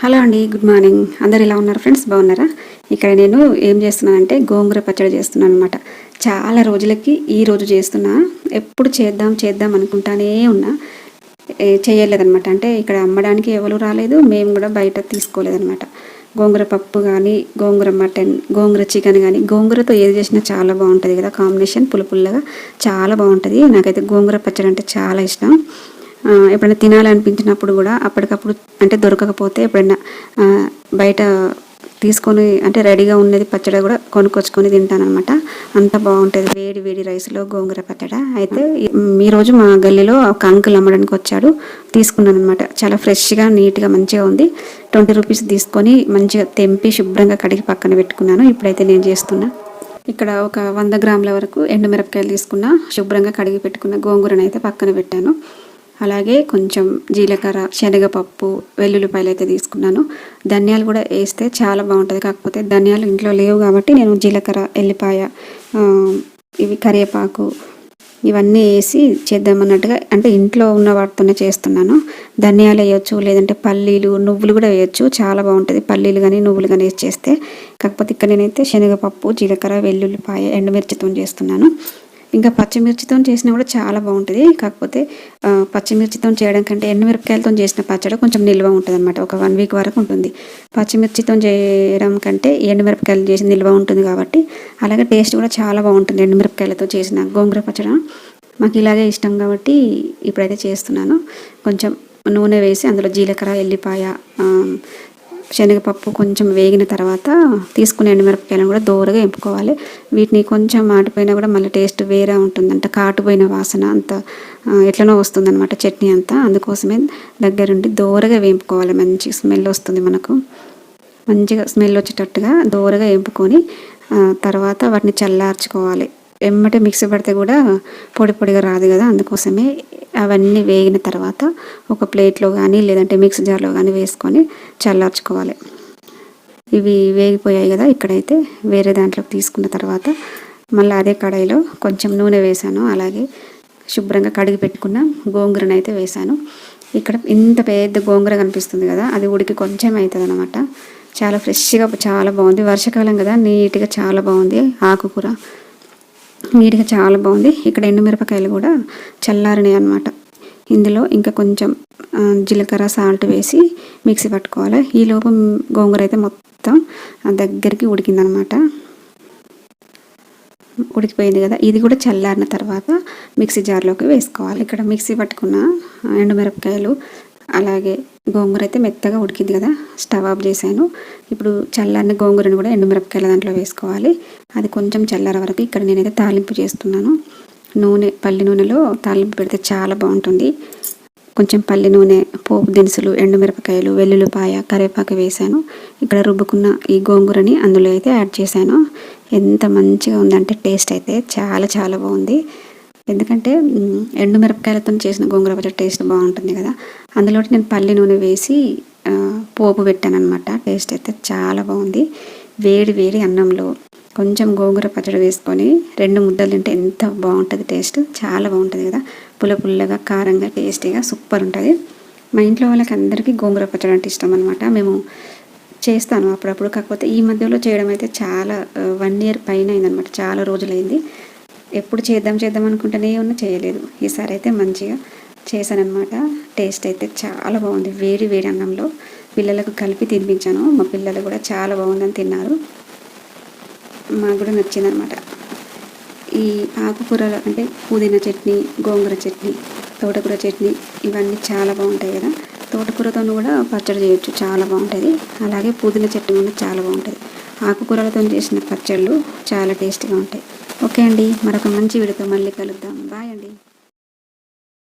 Hello అండి good morning. అందరు ఎలా ఉన్నారు ఫ్రెండ్స్? బాగున్నారా? ఇక్కడ నేను ఏం చేస్తున్నానంటే గోంగూర పచ్చడి చేస్తున్నాను అనమాట చాలా రోజులకి ఈ రోజు చేస్తున్నా. ఎప్పుడు చేద్దాం చేద్దాం అనుకుంటానే ఉన్నా. చేయలేదనమాట అంటే ఇక్కడ అమ్మడానికి ఎవరు రాలేదు మేము కూడా బయట తీసుకోలేదనమాట గోంగూర పప్పు కానీ గోంగూర మటన్ గోంగూర చికెన్ కానీ గోంగూరతో ఏది చేసినా చాలా బాగుంటుంది కదా. కాంబినేషన్ పులుపుల్లగా చాలా బాగుంటుంది. నాకైతే గోంగూర పచ్చడి అంటే చాలా ఇష్టం. ఎప్పుడైనా తినాలనిపించినప్పుడు కూడా అప్పటికప్పుడు అంటే దొరకకపోతే ఎప్పుడైనా బయట తీసుకొని అంటే రెడీగా ఉన్నది పచ్చడి కూడా కొనుక్కొచ్చుకొని తింటానమాట అంత బాగుంటుంది. వేడి వేడి రైస్లో గోంగూర పచ్చడి. అయితే ఈ- ఈ రోజు మా గల్లీలో ఒక అంకుల్ అమ్మడానికి వచ్చాడు. తీసుకున్నాను అనమాట చాలా ఫ్రెష్గా నీట్గా మంచిగా ఉంది. ట్వంటీ రూపీస్ తీసుకొని మంచిగా తెంపి శుభ్రంగా కడిగి పక్కన పెట్టుకున్నాను. ఇప్పుడైతే నేను చేస్తున్నా. ఇక్కడ ఒక వంద గ్రాముల వరకు ఎండుమిరపకాయలు తీసుకున్న. శుభ్రంగా కడిగి పెట్టుకున్న గోంగూరను అయితే పక్కన పెట్టాను. అలాగే కొంచెం జీలకర్ర శనగపప్పు వెల్లుల్లిపాయలు అయితే తీసుకున్నాను. ధనియాలు కూడా వేస్తే చాలా బాగుంటుంది. కాకపోతే ధనియాలు ఇంట్లో లేవు కాబట్టి నేను జీలకర్ర ఎల్లిపాయ ఇవి కరివేపాకు ఇవన్నీ వేసి చేద్దామన్నట్టుగా అంటే ఇంట్లో ఉన్న వాటితోనే చేస్తున్నాను. ధనియాలు వేయొచ్చు లేదంటే పల్లీలు నువ్వులు కూడా వేయొచ్చు. చాలా బాగుంటుంది. పల్లీలు కానీ నువ్వులు కానీ వేసి చేస్తే. కాకపోతే ఇక్కడ నేనైతే శనగపప్పు జీలకర్ర వెల్లుల్లిపాయ ఎండుమిర్చితో చేస్తున్నాను. ఇంకా పచ్చిమిర్చితో చేసినా కూడా చాలా బాగుంటుంది. కాకపోతే పచ్చిమిర్చితో చేయడం కంటే ఎండుమిరపకాయలతో చేసిన పచ్చడి కొంచెం నిల్వ ఉంటుంది అనమాట ఒక వన్ వీక్ వరకు ఉంటుంది. పచ్చిమిర్చితో చేయడం కంటే ఎండుమిరపకాయలు చేసి నిల్వ ఉంటుంది కాబట్టి అలాగే టేస్ట్ కూడా చాలా బాగుంటుంది ఎండుమిరపకాయలతో చేసిన గోంగూర పచ్చడి. మాకు ఇలాగే ఇష్టం కాబట్టి ఇప్పుడైతే చేస్తున్నాను. కొంచెం నూనె వేసి అందులో జీలకర్ర ఎల్లిపాయ శనగపప్పు కొంచెం వేగిన తర్వాత తీసుకునే ఎండుమిరపకాయలను కూడా దోరగా ఎంపుకోవాలి. వీటిని కొంచెం మాటిపోయినా కూడా మళ్ళీ టేస్ట్ వేరే ఉంటుంది అంటే కాటుపోయిన వాసన అంత ఎట్లనో వస్తుంది అనమాట చట్నీ అంతా. అందుకోసమే దగ్గరుండి దోరగా వేపుకోవాలి. మంచి స్మెల్ వస్తుంది మనకు. మంచిగా స్మెల్ వచ్చేటట్టుగా దోరగా వేపుకొని తర్వాత వాటిని చల్లార్చుకోవాలి. ఎమ్మటే మిక్సీ పడితే కూడా పొడి పొడిగా రాదు కదా. అందుకోసమే అవన్నీ వేగిన తర్వాత ఒక ప్లేట్లో కానీ లేదంటే మిక్సీ జార్లో కానీ వేసుకొని చల్లార్చుకోవాలి. ఇవి వేగిపోయాయి కదా ఇక్కడైతే వేరే దాంట్లోకి తీసుకున్న తర్వాత మళ్ళీ అదే కడాయిలో కొంచెం నూనె వేసాను. అలాగే శుభ్రంగా కడిగి పెట్టుకున్న గోంగూరను అయితే వేసాను. ఇక్కడ ఇంత పెద్ద గోంగూర కనిపిస్తుంది కదా అది ఉడికి కొంచెం అవుతుంది అనమాట చాలా ఫ్రెష్గా చాలా బాగుంది. వర్షాకాలం కదా నీట్గా చాలా బాగుంది ఆకుకూర. నీట్గా చాలా బాగుంది. ఇక్కడ ఎండుమిరపకాయలు కూడా చల్లారినాయి అనమాట ఇందులో ఇంకా కొంచెం జీలకర్ర సాల్ట్ వేసి మిక్సీ పట్టుకోవాలి. ఈ గోంగూర అయితే మొత్తం దగ్గరికి ఉడికిందనమాట ఉడికిపోయింది కదా. ఇది కూడా చల్లారిన తర్వాత మిక్సీ జార్లోకి వేసుకోవాలి. ఇక్కడ మిక్సీ పట్టుకున్న ఎండుమిరపకాయలు అలాగే గోంగూర అయితే మెత్తగా ఉడికింది కదా స్టవ్ ఆఫ్ చేశాను. ఇప్పుడు చల్లారిన గోంగూరను కూడా ఎండుమిరపకాయల దాంట్లో వేసుకోవాలి. అది కొంచెం చల్లార వరకు ఇక్కడ నేనైతే తాలింపు చేస్తున్నాను. నూనె పల్లి నూనెలో తాలింపు పెడితే చాలా బాగుంటుంది. కొంచెం పల్లి నూనె పోపు దినుసులు ఎండుమిరపకాయలు వెల్లుల్లిపాయ కరివేపాకు వేసాను ఇక్కడ రుబ్బుకున్న ఈ గోంగూరని అందులో అయితే యాడ్ చేశాను. ఎంత మంచిగా ఉందంటే టేస్ట్ అయితే చాలా చాలా బాగుంది. ఎందుకంటే ఎండుమిరపకాయలతో చేసిన గోంగూర పచ్చడి టేస్ట్ బాగుంటుంది కదా. అందులో నేను పల్లి నూనె వేసి పోపు పెట్టాను అనమాట టేస్ట్ అయితే చాలా బాగుంది. వేడి వేడి అన్నంలో కొంచెం గోంగూర పచ్చడి వేసుకొని రెండు ముద్దలు తింటే ఎంత బాగుంటుంది టేస్ట్. చాలా బాగుంటుంది కదా. పుల్ల పుల్లగా కారంగా టేస్టీగా సూపర్ ఉంటుంది. మా ఇంట్లో వాళ్ళకి అందరికీ గోంగూర పచ్చడి అంటే ఇష్టం అనమాట మేము చేస్తాను అప్పుడప్పుడు. కాకపోతే ఈ మధ్యలో చేయడం అయితే చాలా వన్ ఇయర్ పైన అయిందనమాట చాలా రోజులైంది. ఎప్పుడు చేద్దాం చేద్దాం అనుకుంటేనే ఉన్న చేయలేదు. ఈసారి అయితే మంచిగా చేశానమాట టేస్ట్ అయితే చాలా బాగుంది. వేడి వేడి అన్నంలో పిల్లలకు కలిపి తినిపించాను. మా పిల్లలు కూడా చాలా బాగుందని తిన్నారు. మాకు కూడా నచ్చిందనమాట ఈ ఆకుకూరలు అంటే పుదీనా చట్నీ గోంగూర చట్నీ తోటకూర చట్నీ ఇవన్నీ చాలా బాగుంటాయి కదా. తోటకూరతో కూడా పచ్చడి చేయొచ్చు. చాలా బాగుంటుంది. అలాగే పుదీనా చట్నీ కూడా చాలా బాగుంటుంది. ఆకుకూరలతో చేసిన పచ్చళ్ళు చాలా టేస్టీగా ఉంటాయి. ఓకే అండి మరొక మంచి వీడియోతో మళ్ళీ కలుద్దాం. బాయ్ అండి.